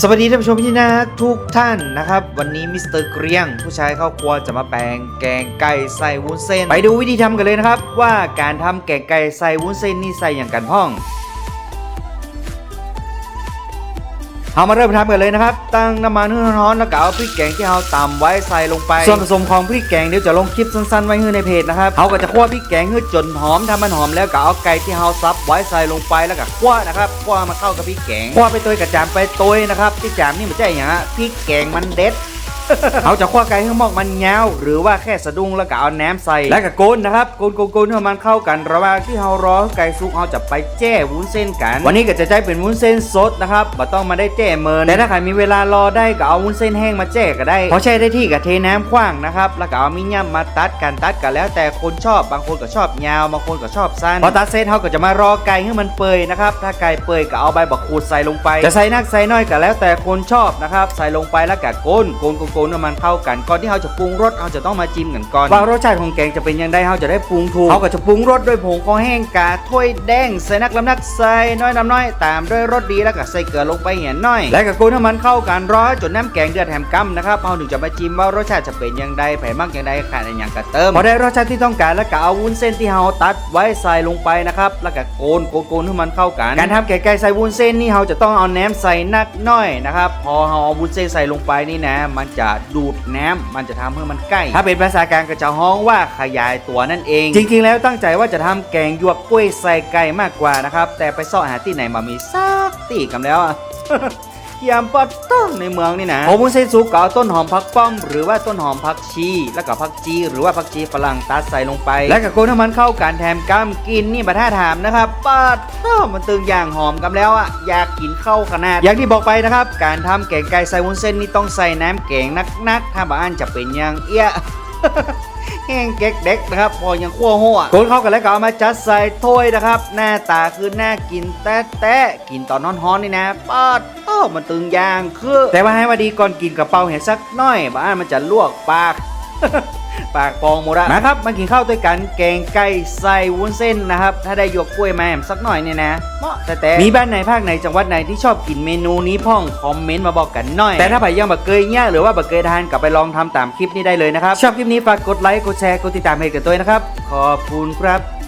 สวัสดีท่านผู้ชมที่น่ารักทุกท่านนะครับ วันนี้มิสเตอร์เกรียง ผู้ชายข้าวครัวจะมาแปลงแกงไก่ใส่วุ้นเส้น ไปดูวิธีทำกันเลยนะครับ ว่าการทำแกงไก่ใส่วุ้นเส้นนี่ใส่อย่างกันพ่อง เอามาเริ่มทำกันเลยนะครับ ตั้งน้ำมันให้ร้อนแล้วก็เอาพริกแกงที่เราตำไว้ใส่ลงไป ส่วนผสมของพริกแกงเดี๋ยวจะลงคลิปสั้นๆไว้ให้ในเพจนะครับเราก็จะคั่วพริกแกงให้จนหอมทำมันหอมแล้วก็เอาไก่ที่เราซับไว้ใส่ลงไปแล้วก็คั่วนะครับคั่วมาเข้ากับพริกแกงคั่วไปตัวกระจามไปตัวนะครับที่จามนี่มันจะอย่างฮะพริกแกงมันเด็ด เขาจะคั่วไก่ให้หมอกมันยาวหรือว่าแค่สะดุ้งแล้วก็เอาน้ำใส่ แล้วก็โกนนะครับโกนโกนโกนให้มันเข้ากันระหว่างที่เรารอไก่สุกเราจะไปแจ้วุ้นเส้นกัน วันนี้ก็จะใช้เป็นวุ้นเส้นสดนะครับบ่ต้องมาได้แจ้เมินแต่ถ้าใครมีเวลารอได้ก็เอาวุ้นเส้นแห้งมาแจ้ก็ได้พอแช่ได้ที่ก็เทน้ำขว้างนะครับแล้วก็เอามีย่ำมาตัดกันตัดกันแล้ว แต่คนชอบบางคนก็ชอบยาวบางคนก็ชอบสั้นพอตัดเสร็จเขาก็จะมารอไก่ให้มันเปื่อยนะครับถ้าไก่เปื่อยก็เอาใบบักขูดใส่ลงไป จะใส่นักใส่น้อยก็แล้วแต่คนชอบนะครับใส่ลงไปแล้วก็โกนโกนโกนโกนให้มันเข้ากัน ก่อนที่เราจะปรุงรสเราจะต้องมาจิ้มกันก่อนว่ารสชาติของแกงจะเป็นยังไงเราจะได้ปรุงถูกเขาก็จะปรุงรสด้วยผงคอแห้งกาถ้วยแดงใส่นักลำนักใส่น้อยน้ำน้อยตามด้วยรสดีแล้วก็ใส่เกลือลงไปเหี่ยน้อย และก็โกนให้มันเข้ากันรอให้จนน้ำแกงเดือดแถมกำนะครับเราถึงจะมาจิ้มว่ารสชาติจะเป็นยังไงแผ่มากยังไงขาดอะไรอย่างกระเติมพอได้รสชาติที่ต้องการแล้วก็เอาวุ้นเส้นที่เราตัดไว้ใส่ลงไปนะครับแล้วก็โกนโกนโกนให้มันเข้ากันการทำแกงไก่ใส่วุ้นเส้นนี่เราจะต้องเอาแหนมใส่นักน้อยนะครับพอเราเอาวุ้นเส้นใส่ลงไปนี่นะมันจะดูดน้ำมันจะทำให้มันใกล้ ถ้าเป็นภาษากลางก็จะฮ้องว่าขยายตัวนั่นเอง จริง ๆ แล้วตั้งใจว่าจะทำแกงยวกกล้วยใส่ไก่มากกว่านะครับ แต่ไปซ่อหาที่ไหนมามีซักตีกันแล้วอะ ยามปัดต้องในเมืองนี่นะผมวุ้นเส้นสุกก็เอาต้นหอมผักป้อม หรือว่าต้นหอมผักชี แล้วก็ผักจีหรือว่าผักชีฝรั่งตัดใส่ลงไป แล้วก็โกนให้มันเข้ากันแถมกำกินนี่มาท่าถามนะครับปัดต้องมันตึงอย่างหอมกันแล้วอะอยากกินเข้าขนาด อย่างที่บอกไปนะครับ การทำแกงไก่ใส่วุ้นเส้นนี่ต้องใส่น้ำแกงนักๆ ถ้าบ้านจะเป็นอย่างเอี้ยแห้งเก๊กเด็กนะครับพอยังคั่วหัวโกนเข้ากันแล้วก็เอามาจัดใส่ถ้วยนะครับ หน้าตาคือน่ากินแต๊ะแตะกินตอนนอนฮ้อนๆนี่นะป้าดโต้ มันตึงยางคือ แต่ว่าให้ว่าดีก่อนกินกระเป๋าเห็นสักหน่อยบ้านมันจะลวกปาก ปากปองหมดอะนะครับมากินข้าวด้วยกันแกงไก่ใส่วุ้นเส้นนะครับ ถ้าได้หยวกกล้วยมาแหมสักหน่อยเนี่ยนะเหมาะแต่แต่มีบ้านไหนภาคไหนจังหวัดไหนที่ชอบกินเมนูนี้พ่องคอมเมนต์มาบอกกันหน่อย แต่ถ้าใครยังบักเกยเนี่ยหรือว่าบักเกยทานกลับไปลองทำตามคลิปนี้ได้เลยนะครับชอบคลิปนี้ฝากกดไลค์กดแชร์กดติดตามให้กันด้วยนะครับขอบคุณครับ